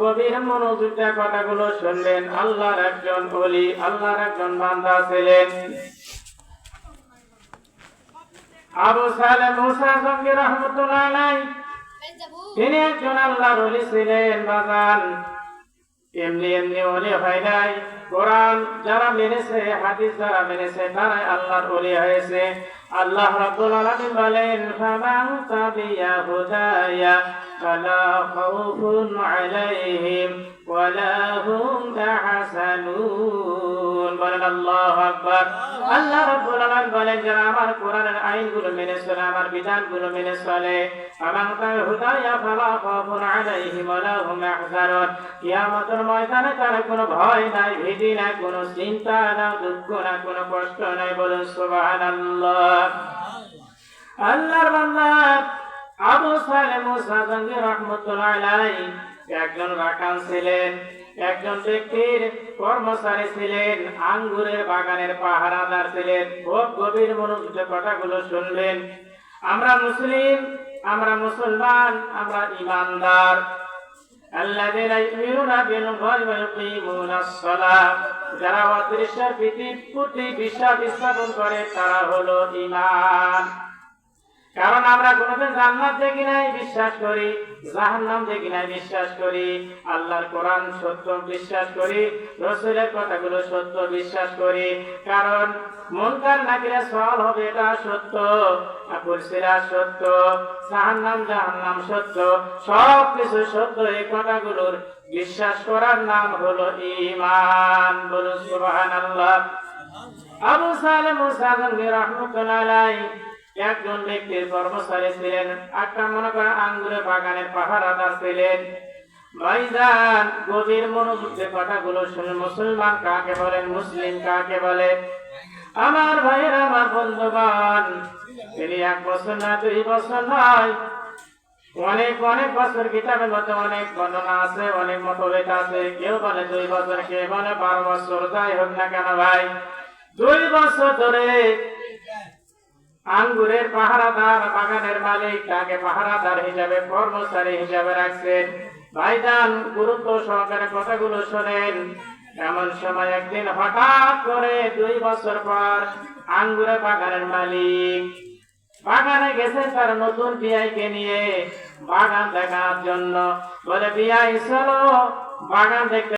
গভীর মনোযোগটা কথাগুলো শুনলেন। আল্লাহর একজন বলি আল্লাহর একজন বান্দা ছিলেন। আবু সালে মুসা সঙ্গে রহমতুল্লাহ আলাই তিনি একজন আল্লাহর ওলি ছিলেন বাগান এমনি এমনি ওলি হয় নাই। কোরআন যারা মেনেছে, হাদিস যারা মেনেছে, তারাই আল্লাহর ওলি হয়েছে। আল্লাহ রাব্বুল আলামিন বলেন, ফামান তাবিয়া হুদায়া, ফালা খাউফুন আলাইহিম, ওয়ালা হুম তাহসানুন। বলেন আল্লাহু আকবার। আল্লাহ রাব্বুল আলামিন বলেন, যারা আমার কোরআনের আইনগুলো মেনে চলে, আমার বিধানগুলো মেনে চলে, ফামান তাবিয়া হুদায়া, ফালা খাউফুন আলাইহিম, ওয়ালা হুম তাহসানুন। কিয়ামতের ময়দানে তারা কোনো ভয় নাই, ভীতি কোনো চিন্তা না, দুঃখ না কষ্ট নাই সুবহানাল্লাহ। আল্লাহর আবু রহমতুল্লাহ একজন ছিলেন, একজন ব্যক্তির কর্মচারী ছিলেন, আঙ্গুরের বাগানের পাহারাদার ছিলেন, খুব গভীর মনোযোগে কথাগুলো শুনলেন। আমরা মুসলিম, আমরা মুসলমান, আমরা ইমানদার। الذين يؤمنون بالغيب ويقيمون الصلاة যারা অদৃশ্যের প্রীতির প্রতি বিশ্বাস স্থাপন করে তারা হলো ইমান কারণ আমরা কোনোদিন জান্নাত দেখি নাই, বিশ্বাস করি। জাহান্নাম দেখি নাই, বিশ্বাস করি। আল্লাহর কোরআন সত্য, বিশ্বাস করি। রসুলের কথাগুলো সত্য, বিশ্বাস করি। কারণ মনকার নাকিরা সওয়াল হবে, এটা সত্য। কুরসিরা সত্য। জাহান্নাম জাহান্নাম সত্য। সব কিছু সত্য, এই কথাগুলোর বিশ্বাস করার নাম হলো ইমান বলুন সুবহানাল্লাহ। আবু সালেম মুসা রহমতুল্লাহ আলাইহি একজন ব্যক্তির কর্মচারী ছিলেন। একটা মনে করেন আঙ্গুরে বাগানের পাহারাদার ছিলেন ভাইজান গভীর মনোযোগে কথাগুলো শুনে মুসলমান কাকে বলেন, মুসলিম কাকে বলে? আমার ভাইয়ের, আমার বন্ধুগণ, তিনি এক বছর না, দুই বছর নয়। অনেক অনেক বছর কিতাবের মধ্যে অনেক বর্ণনা আছে, অনেক মতভেদ আছে। কেউ বলে দুই বছর, কেউ বলে বারো বছর, যাই হোক না কেন ভাই। দুই বছর ধরে আঙ্গুরের পাহারাদার, বাগানের মালিক, তাকে পাহারাদার হিসাবে কর্মচারী হিসাবে রাখছেন। ভাইজান গুরুত্ব সহকারে কথাগুলো শোনেন। এমন সময় একদিন হঠাৎ করে দুই বছর পর আঙ্গুরের বাগানের মালিক বাগানে গেছে তার নতুন বিয়াইকে নিয়ে। বাগান দেখার জন্য বলে, বিয়াই, চলো বাগান দেখতে